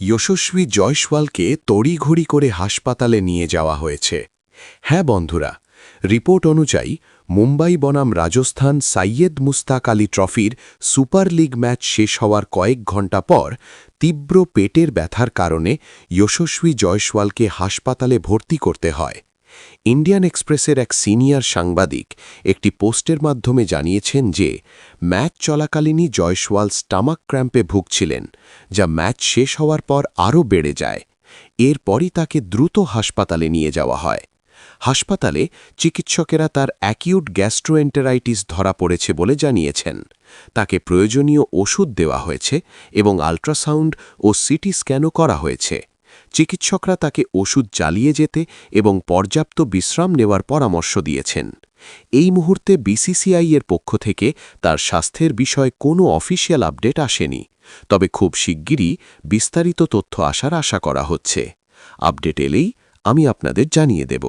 যশস্বী জয়সওয়ালকে তড়িঘড়ি করে হাসপাতালে নিয়ে যাওয়া হয়েছে। হ্যাঁ বন্ধুরা, রিপোর্ট অনুযায়ী মুম্বাই বনাম রাজস্থান সাইয়েদ মুস্তাক আলী ট্রফির সুপার লিগ ম্যাচ শেষ হওয়ার কয়েক ঘণ্টা পর তীব্র পেটের ব্যথার কারণে যশস্বী জয়সওয়ালকে হাসপাতালে ভর্তি করতে হয়। ইন্ডিয়ান এক্সপ্রেসের এক সিনিয়র সাংবাদিক একটি পোস্টের মাধ্যমে জানিয়েছেন যে, ম্যাচ চলাকালীনই জয়সওয়াল স্টামাক ক্র্যাম্পে ভুগছিলেন, যা ম্যাচ শেষ হওয়ার পর আরও বেড়ে যায়। এরপরই তাকে দ্রুত হাসপাতালে নিয়ে যাওয়া হয়। হাসপাতালে চিকিৎসকেরা তার অ্যাকিউট গ্যাস্ট্রোএন্টেরাইটিস ধরা পড়েছে বলে জানিয়েছেন। তাকে প্রয়োজনীয় ওষুধ দেওয়া হয়েছে এবং আল্ট্রাসাউন্ড ও সিটি স্ক্যানও করা হয়েছে। চিকিৎসকরা তাকে ওষুধ চালিয়ে যেতে এবং পর্যাপ্ত বিশ্রাম নেওয়ার পরামর্শ দিয়েছেন। এই মুহূর্তে বিসিসিআই এর পক্ষ থেকে তার স্বাস্থ্যের বিষয়ে কোনো অফিসিয়াল আপডেট আসেনি, তবে খুব শিগগিরই বিস্তারিত তথ্য আসার আশা করা হচ্ছে। আপডেট এলেই আমি আপনাদের জানিয়ে দেব।